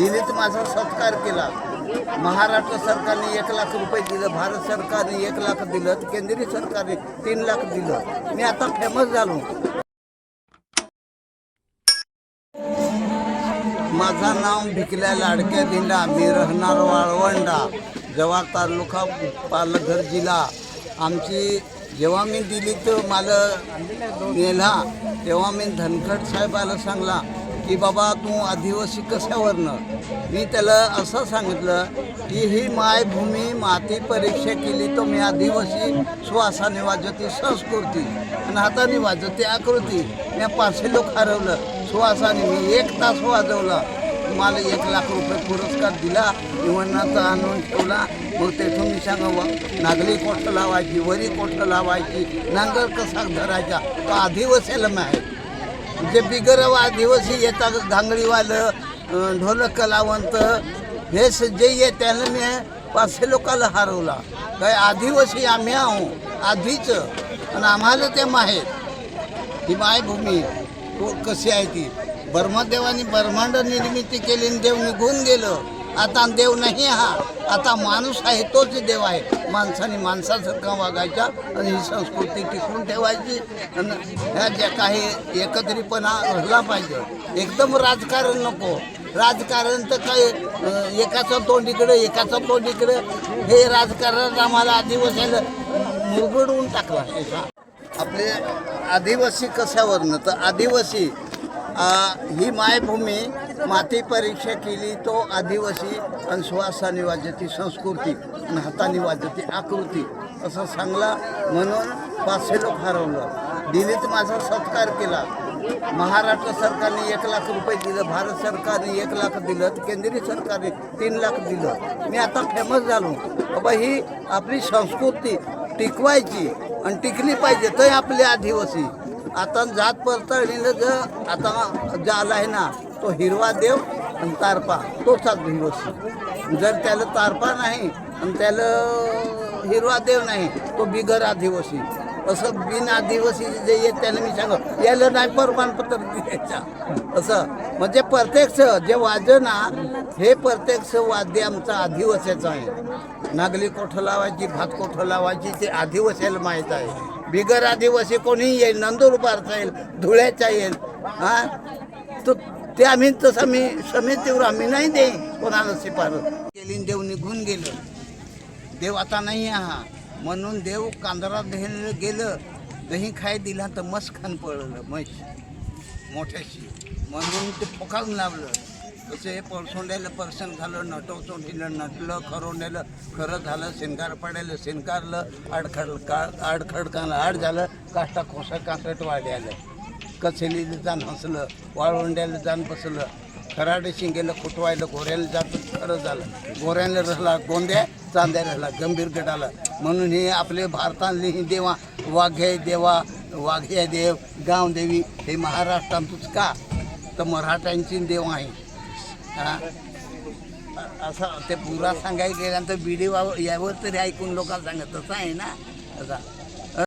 दिल्लीत माझा सत्कार केला. महाराष्ट्र सरकारने एक लाख रुपये दिलं भारत सरकारने एक लाख दिलं केंद्रीय सरकारने तीन लाख दिलं. मी आता फेमस झालो. माझं नाव भिकल्या लाडक्या दिंडा. मी राहणार वाळवंडा जव्हार तालुका पालघर जिल्हा. आमची जेव्हा मी दिल्लीत मला नेला तेव्हा मी धनखड साहेबाला सांगला की बाबा तू आदिवासी कशावरनं? मी त्याला असं सांगितलं की ही मायभूमी माती परीक्षा केली तर मी आदिवासी श्वासाने वाजवती संस्कृती आणि हाताने वाजवते आकृती. मी पाचशे लोक हरवलं. श्वासाने मी एक तास वाजवला. मला एक लाख रुपये पुरस्कार दिला. निवडणाचा आणून ठेवला. मग तेथून मी सांगा नागरी कोट लावायची वरी कोट लावायची नांगर कसा धरायचा? तो आदिवासीला माहीत. जे बिगर दिवसही येतात घांगडीवालं ढोलक कलावंत हे जे ये त्यानं मी पाचशे लोकांना हरवला. काय आदिवासी आम्ही आहो आधीच. आणि आम्हाला ते माहीत. ही मायभूमी कशी आहे ती? ब्रह्मदेवानी ब्रह्मांड निर्मिती केली आणि देव निघून गेलं. आता देव नाही हा. आता माणूस आहे तोच देव आहे. माणसाने माणसासारखा वागायचा आणि ही संस्कृती टिकून ठेवायची. आणि ह्या ज्या काही एकत्रितपणा घडला पाहिजे. एकदम राजकारण नको. राजकारण तर काय एकाचं तोंड इकडं एकाचं तोंड इकडं. हे राजकारण आम्हाला आदिवासीला मुरगडवून टाकला. आपले आदिवासी कशावरनं? तर आदिवासी ही मायभूमी माती परीक्षा केली तो आदिवासी आणि श्वासाने वाजती संस्कृती आणि हाताने वाजती आकृती असं सांगला म्हणून पाचशे लोक हरवलं. दिल्लीत माझा सत्कार केला. महाराष्ट्र सरकारने एक लाख रुपये दिलं भारत सरकारने एक लाख दिलं केंद्रीय सरकारने तीन लाख दिलं. मी आता फेमस झालो. बाबा ही आपली संस्कृती टिकवायची आणि टिकली पाहिजे तर आपले आदिवासी. आता जात पडताळणीला जर आता जे आहे ना तो हिरवा देव आणि तारपा तोच आदिवासी जर त्याला तारपा नाही आणि त्याला हिरवा देव नाही तो बिगर आदिवासी. असं बिन आदिवासी जे येत त्याला मी सांग याला नाही प्रमाणपत्र द्यायचा असं. म्हणजे प्रत्यक्ष जे वाद्य ना हे प्रत्यक्ष वाद्य आमचं आदिवासीचं आहे. नागली कोठं लावायची भात कोठं लावायची ते आदिवासीला माहीत आहे. बिगर आदिवासी कोणी येईल नंदुरबारचा येईल धुळ्याचा येईल हां? तो ते आम्ही तसं मी समितीवर आम्ही नाही दे कोणाला शिफारस. केली देव निघून गेलं. देव आता नाही आहा. म्हणून देव कांदरा दही गेलं दही खाय दिला तर मस खान पडलं म्हैस. मोठ्याशी. म्हणून ते फोकावून लावलं. तसं हे पळसोंड्याला पर्सन झालं नटवचोंडीलं नटलं खरोंड्याला खरं झालं शिंगार पडायला शिंकारलं आडखड का आडखडकाला आड झालं काष्टा खोसा कासट वाढ्यालं. कसेलीला जाण हसलं वाळवंड्याला जाण बसलं. खराडे शिंगेला खुटवायला गोऱ्याला जात खरं झालं. गोऱ्याला राहिला गोंद्या चांद्या राहिला गंभीर गटाला म्हणून हे आपले भारतातले ही देवा वाघ्या देवा वाघ्या देव गावदेवी हे महाराष्ट्रातच का? तर मराठ्यांची देव आहे. हा? असं ते पुरा सांगायला गेल्यानंतर बिडी यावर तरी ऐकून लोकांना सांगत तसं आहे ना? असा.